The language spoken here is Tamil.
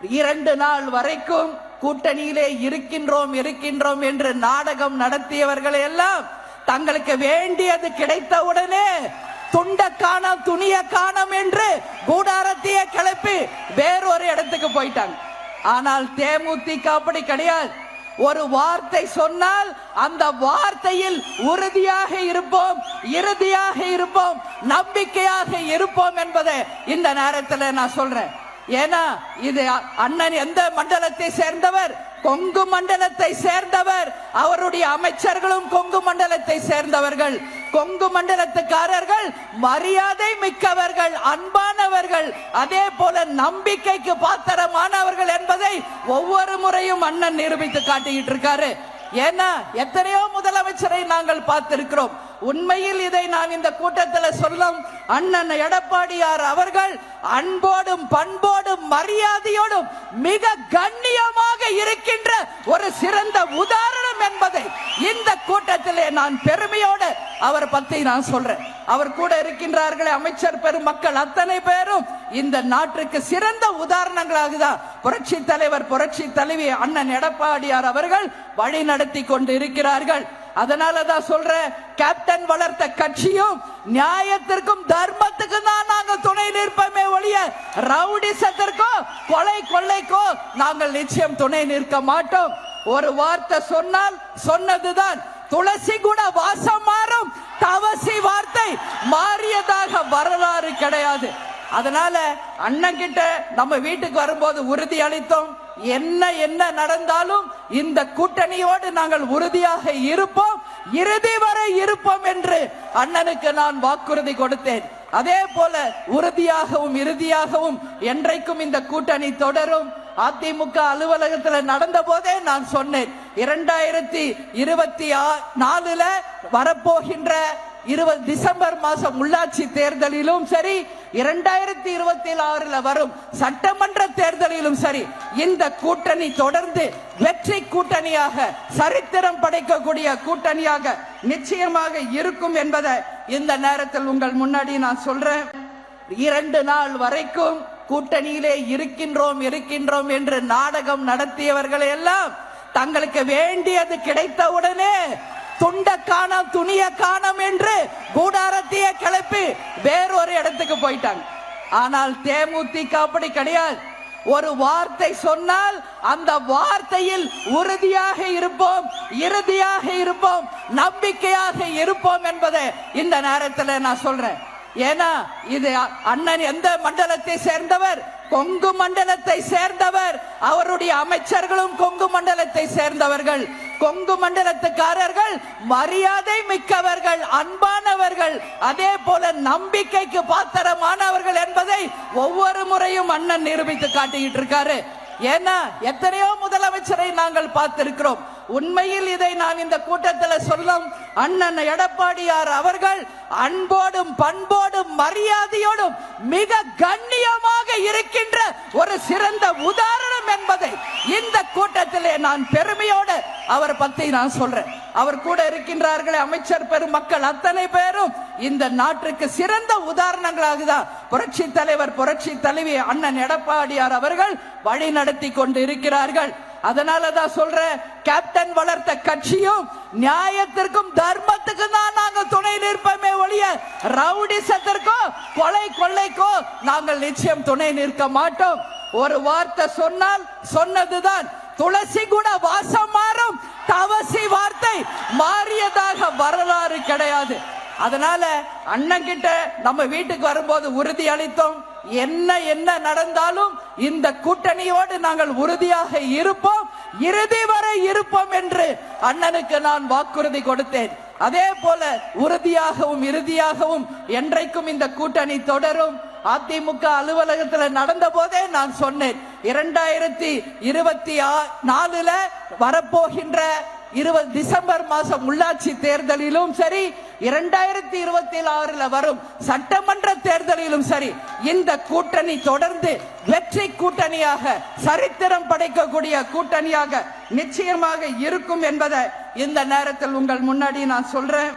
இரண்டு நாள் வரைக்கும் கூட்டணியிலே இருக்கின்றோம் இருக்கின்றோம் என்று நாடகம் நடத்தியவர்கள் எல்லாம் தங்களுக்கு வேண்டியது கிடைத்தவுடனே துண்ட காணம் துணிய காணம் என்று கூடாரத்தையே கிளப்பி வேறொரு இடத்துக்கு போயிட்டாங்க. ஆனால் தேமுதிக அப்படி கிடையாது. ஒரு வார்த்தை சொன்னால் அந்த வார்த்தையில் உறுதியாக இருப்போம் இறுதியாக இருப்போம் நம்பிக்கையாக இருப்போம் என்பதை இந்த நேரத்தில் நான் சொல்றேன். ஏன்னா இது அண்ணன் எந்த மண்டலத்தை சேர்ந்தவர்? கொங்கு மண்டலத்தை சேர்ந்தவர். அவருடைய அமைச்சர்களும் கொங்கு மண்டலத்தை சேர்ந்தவர்கள். கொங்கு மண்டலத்துக்காரர்கள் மரியாதை மிக்கவர்கள் அன்பானவர்கள். அதே போல நம்பிக்கைக்கு பாத்திரமானவர்கள் என்பதை ஒவ்வொரு முறையும் அண்ணன் நிரூபித்து காட்டிக்கிட்டு இருக்காரு. ஏன்னா எத்தனையோ முதலமைச்சரை நாங்கள் பார்த்திருக்கிறோம். உண்மையில் இதை நான் இந்த கூட்டத்தில் சொல்லும் அண்ணன் எடப்பாடியார் அவர்கள் அன்போடும் பண்போடும் மரியாதையோடும் மிக கண்ணியமாக இருக்கின்ற ஒரு சிறந்த உதாரணம் என்பதை இந்த கூட்டத்திலே நான் பெருமையோடு அவர் பத்தி நான் சொல்றேன். அவர் கூட இருக்கின்றார்களே அமைச்சர் பெருமக்கள். அத்தனை பேரும் இந்த நாட்டுக்கு சிறந்த உதாரணங்களாக தான் புரட்சி தலைவர் புரட்சி தலைவி அண்ணன் எடப்பாடியார் அவர்கள் வழி நடத்தி கொண்டு இருக்கிறார்கள் அதனாலதான் சொல்றேன் கேப்டன் வளர்த்த கட்சியும் நியாயத்திற்கும் தர்மத்துக்கும் தான் நாங்கள் துணை நிற்போமே ஒழிய ரவுடிசத்திற்கோ கொலை கொள்ளைக்கோ நாங்கள் நிச்சயம் துணை நிற்க மாட்டோம். ஒரு வார்த்தை சொன்னால் சொன்னதுதான் துளசி கூட வாசம் மாறும் தவசி வார்த்தை மாறியதாக வரலாறு கிடையாது. அதனால அண்ணன் கிட்ட நம்ம வீட்டுக்கு வரும்போது உறுதி அளித்தோம். என்ன என்ன நடந்தாலும் இந்த கூட்டணியோடு நாங்கள் உறுதியாக இருப்போம். இறுதி வரை இருப்போம் என்று அண்ணனுக்கு நான் வாக்குறுதி கொடுத்தேன். அதே போல உறுதியாகவும் இறுதியாகவும் என்றைக்கும் இந்த கூட்டணி தொடரும். அதிமுக அலுவலகத்தில் நடந்த போதே நான் சொன்னேன் இரண்டாயிரத்தி இருபத்தி நாலுல வரப்போகின்ற இருபது டிசம்பர் மாசம் உள்ளாட்சி தேர்தலிலும் சரி இரண்டாயிரத்தி இருபத்தி ஆறுல வரும் சட்டமன்ற தேர்தலிலும் சரி இந்த கூட்டணி தொடர்ந்து வெற்றி கூட்டணியாக சரித்திரம் படைக்கக்கூடிய கூட்டணியாக நிச்சயமாக இருக்கும் என்பதை இந்த நேரத்தில் உங்கள் முன்னாடி நான் சொல்றேன். இரண்டு நாள் வரைக்கும் கூட்டணியிலே இருக்கின்றோம் இருக்கின்றோம் என்று நாடகம் நடத்தியவர்கள் எல்லாம் தங்களுக்கு வேண்டியது கிடைத்தவுடனே துண்ட காணம் துணிய காணம் என்று கூடாரத்தையே கிளப்பி வேறொரு இடத்துக்கு போயிட்டாங்க. ஆனால் தேமுதிக அப்படி கிடையாது. ஒரு வார்த்தை சொன்னால் அந்த வார்த்தையில் உறுதியாக இருப்போம் இறுதியாக இருப்போம் நம்பிக்கையாக இருப்போம் என்பதை இந்த நேரத்தில் நான் சொல்றேன். ஏன்னா இது அண்ணன் எந்த மண்டலத்தை சேர்ந்தவர்? கொங்கு மண்டலத்தை சேர்ந்தவர். அவருடைய அமைச்சர்களும் கொங்கு மண்டலத்தை சேர்ந்தவர்கள். கொங்கு மண்டலத்துக்காரர்கள் மரியாதை மிக்கவர்கள் அன்பானவர்கள். அதே போல நம்பிக்கைக்கு பாத்திரமானவர்கள் என்பதை ஒவ்வொரு முறையும் அண்ணன் நிரூபித்து காட்டிக்கிட்டு இருக்காரு. ஏன்னா எத்தனையோ முதலமைச்சரை நாங்கள் பார்த்திருக்கிறோம். உண்மையில் இதை நான் இந்த கூட்டத்தில் சொல்லும் அண்ணன் எடப்பாடியார் அவர்கள் அன்போடும் பண்போடும் மரியாதையோடும் மிக கண்ணியமாக இருக்கின்ற ஒரு சிறந்த உதாரணம் என்பதை இந்த கூட்டத்திலே நான் பெருமையோடு அவர் பத்தி நான் சொல்றேன். அவர் கூட இருக்கின்றார்களே அமைச்சர் பெருமக்கள் அத்தனை பேரும் இந்த நாட்டுக்கு சிறந்த உதாரணங்களாக தான் புரட்சி தலைவர் புரட்சி தலைவி அண்ணன் எடப்பாடியார் அவர்கள் வழி நடத்தி கொண்டு இருக்கிறார்கள் அதனால தான் சொல்றேன் கேப்டன் வளர்த்த கட்சியும் நியாயத்திற்கும் தர்மத்துக்கும் தான் நாங்க துணை நிற்போமே ஒழிய ரவுடிசத்திற்கோ கொலை கொள்ளைக்கோ நாங்கள் நிச்சயம் துணை நிற்க மாட்டோம். ஒரு வார்த்தை சொன்னால் சொன்னதுதான் துளசி கூட வாசம் மாறும் தவசி வார்த்தை மாறியதாக வரலாறு கிடையாது. அதனால அண்ணன் கிட்ட நம்ம வீட்டுக்கு வரும்போது உறுதி அளித்தோம். என்ன என்ன நடந்தாலும் இந்த கூட்டணியோடு நாங்கள் உறுதியாக இருப்போம். இறுதி வரை இருப்போம் என்று அண்ணனுக்கு நான் வாக்குறுதி கொடுத்தேன். அதே போல உறுதியாகவும் இறுதியாகவும் என்றைக்கும் இந்த கூட்டணி தொடரும். அதிமுக அலுவலகத்தில் நடந்த போதே நான் சொன்னேன். இரண்டாயிரத்தி இருபத்தி நாலுல வரப்போகின்ற இருபது டிசம்பர் மாசம் உள்ளாட்சி தேர்தலிலும் சரி இரண்டாயிரத்தி இருபத்தி ஆறுல வரும் சட்டமன்ற தேர்தலிலும் சரி இந்த கூட்டணி தொடர்ந்து வெற்றி கூட்டணியாக சரித்திரம் படைக்கக்கூடிய கூட்டணியாக நிச்சயமாக இருக்கும் என்பதை இந்த நேரத்தில் உங்கள் முன்னாடி நான் சொல்றேன்.